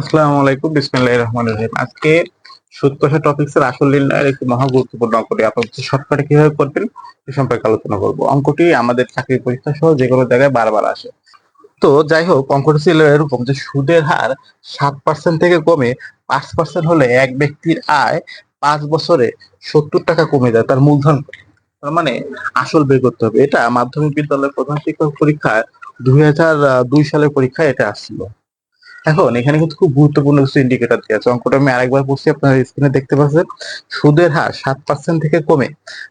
আসসালামু আলাইকুম, বিসমিল্লাহির রহমানির রহিম। আজকে সুদ কষা টপিকস এর আসল নির্ণয়ের একটি মহা গুরুত্বপূর্ণ অঙ্কটি আপনাদের শর্টকাটে কীভাবে করবেন সে সম্পর্কে আলোচনা করব। অঙ্কটি আমাদের চাকরির পরীক্ষা সহ যে কোনো জায়গায় বারবার আসে। তো যাই হোক, অঙ্কটি ছিল এরকম যে সুদের হার সাত পার্সেন্ট থেকে কমে পাঁচ পার্সেন্ট হলে এক ব্যক্তির আয় পাঁচ বছরে সত্তর টাকা কমে যায়, তার মূলধন তার মানে আসল বের করতে হবে। এটা মাধ্যমিক বিদ্যালয়ের প্রধান শিক্ষক পরীক্ষায় দুই হাজার দুই সালের পরীক্ষায় এটা আসছিল। এখন এখানে কিন্তু খুব গুরুত্বপূর্ণ কিছু ইন্ডিকেটর দেওয়া আছে। অঙ্কটা আমি আরেকবার পড়ছি আপনারা স্ক্রিনে দেখতে পাচ্ছেন, সুদের হার সাত পার্সেন্ট থেকে কমে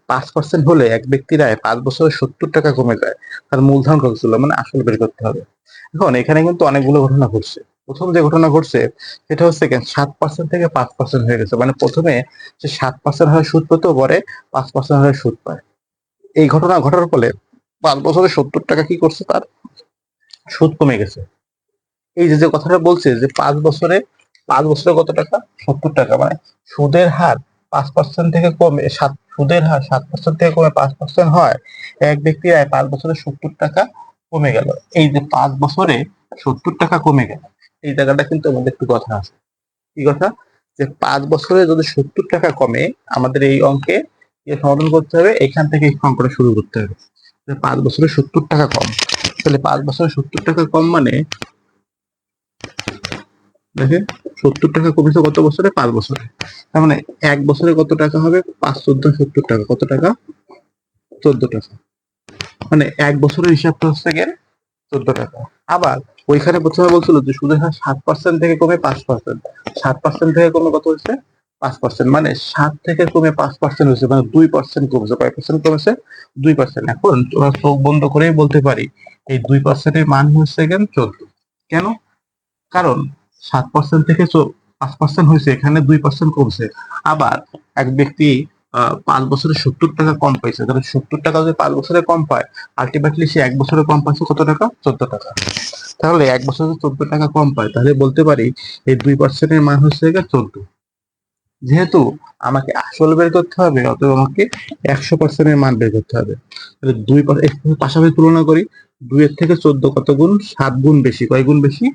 পাঁচ পার্সেন্ট হলে এক ব্যক্তির আয় পাঁচ বছরে সত্তর টাকা কমে যায়। তার মূলধন কত ছিল? মানে আসল বের করতে হবে। এখন এখানে কিন্তু অনেকগুলো ঘটনা ঘটছে। প্রথম যে ঘটনা ঘটছে, সেটা হচ্ছে কেন সাত পার্সেন্ট থেকে পাঁচ পার্সেন্ট হয়ে গেছে। মানে প্রথমে সে সাত পার্সেন্ট হারে সুদ পেত, পরে পাঁচ পার্সেন্ট হারে সুদ পায়। এই ঘটনা ঘটার ফলে পাঁচ বছরে সত্তর টাকা কি করছে? তার সুদ কমে গেছে। এই যে যে কথাটা বলছে যে পাঁচ বছরে পাঁচ বছরে কত টাকা? সত্তর টাকা। মানে সুদের হার পাঁচ পার্সেন্ট থেকে কমে, সাত, সুদের হার সাত পার্সেন্ট থেকে কমে পাঁচ পার্সেন্ট হয়। এক ব্যক্তির আয় পাঁচ বছরে সত্তর টাকা কমে গেল। এই যে পাঁচ বছরে সত্তর টাকা কমে গেল, এই জায়গাটা কিন্তু আমাদের একটু কথা আছে। কি কথা? যে পাঁচ বছরে যদি সত্তর টাকা কমে, আমাদের এই অঙ্কে সমাধান করতে হবে? এখান থেকে অঙ্কটা শুরু করতে হবে। পাঁচ বছরে সত্তর টাকা কম। তাহলে পাঁচ বছরে সত্তর টাকা কম মানে দেখেন, সত্তর টাকা কমেছে কত বছরে, পাঁচ বছরে। তার মানে এক বছরে কত টাকা হবে? পাঁচ, চোদ্দ, সত্তর টাকা। কত টাকা? চোদ্দ টাকা। মানে এক বছরের হিসাবটা হচ্ছে গিয়ে চোদ্দ টাকা। আবার ওইখানে প্রথমে বলছিল যে সুদের হার সাত পার্সেন্ট থেকে কমে পাঁচ পার্সেন্ট সাত পার্সেন্ট থেকে কমে কত হয়েছে? পাঁচ পার্সেন্ট মানে সাত থেকে কমে পাঁচ পার্সেন্ট হয়েছে মানে দুই পার্সেন্ট কমেছে। কয় পার্সেন্ট কমেছে? দুই পার্সেন্ট এখন তোমরা চোখ বন্ধ করেই বলতে পারি, এই দুই পার্সেন্টের মান হচ্ছে কেন চোদ্দ। কেন? কারণ সাত পার্সেন্ট থেকে পাঁচ পার্সেন্ট হয়েছে, এখানে দুই পার্সেন্ট কমছে। আবার এক ব্যক্তি পাঁচ বছরে সত্তর টাকা কম পাইছে, তাহলে সত্তর টাকা যদি পাঁচ বছরে কম পায় আলটিমেটলি সে এক বছরে কম পাচ্ছে কত টাকা? চোদ্দ টাকা। তাহলে এক বছরে চোদ্দ টাকা কম পায়, তাহলে বলতে পারি এই দুই পার্সেন্টের মান হচ্ছে চোদ্দ। যেহেতু আমাকে আসল বের করতে হবে, অতএব আমাকে একশো পার্সেন্টের মান বের করতে হবে। তাহলে দুই পাশাপাশি তুলনা করি, দুইয়ের থেকে চোদ্দ কত গুণ? সাত গুণ বেশি। কয় গুণ বেশি?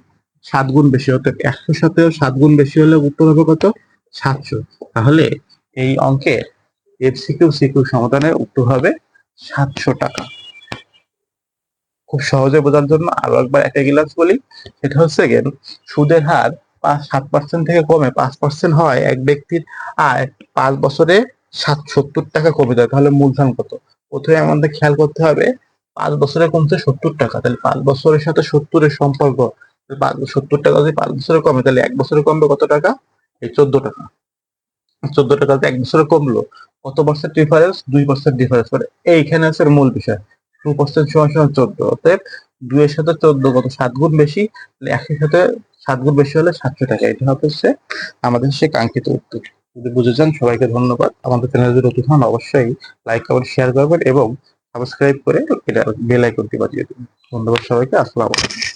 সাত গুণ বেশি অর্থাৎ একশো সাথেও সাত গুণ বেশি হলে উত্তর হবে কত? সাতশো। তাহলে এই অঙ্কে এফসিকিউ সিকিউ সমাধানের উত্তর হবে সাতশো টাকা। খুব সহজে বোঝার জন্য আরও একবার একটা গিলাস বলি। সেটা হচ্ছে গেন সুদের হার পাঁচ, সাত পার্সেন্ট থেকে কমে পাঁচ পার্সেন্ট হয় এক ব্যক্তির আয় পাঁচ বছরে সাত, সত্তর টাকা কমে যায়। তাহলে মূলধন কত? প্রথমে আমাদের খেয়াল করতে হবে, পাঁচ বছরে কমছে সত্তর টাকা। তাহলে পাঁচ বছরের সাথে সত্তরের সম্পর্ক সত্তর টাকা যদি পাঁচ বছরে কমে, তাহলে এক বছরে কমবে কত টাকা? এই চোদ্দ টাকা। চোদ্দ টাকা এক বছরে কমলো, কত পার্সেন্ট ডিফারেন্স দুই পার্সেন্ট ডিফারেন্স মানে এইখানে আছে মূল বিষয়। টু পার্সেন্ট সমান সমান চোদ্দ। অতএব দুইয়ের সাথে চোদ্দ কত? সাত গুণ বেশি। একের সাথে সাত গুণ বেশি হলে সাতশো টাকা। এটা হচ্ছে আমাদের সে কাঙ্ক্ষিত উত্তর। যদি বুঝে যান, সবাইকে ধন্যবাদ। আমাদের চ্যানেল যদি নতুন হন, অবশ্যই লাইক কমেন্ট শেয়ার করবেন এবং সাবস্ক্রাইব করে এটা বেল আইকনটি বাজিয়ে দিন। ধন্যবাদ সবাইকে। আসসালামু আলাইকুম।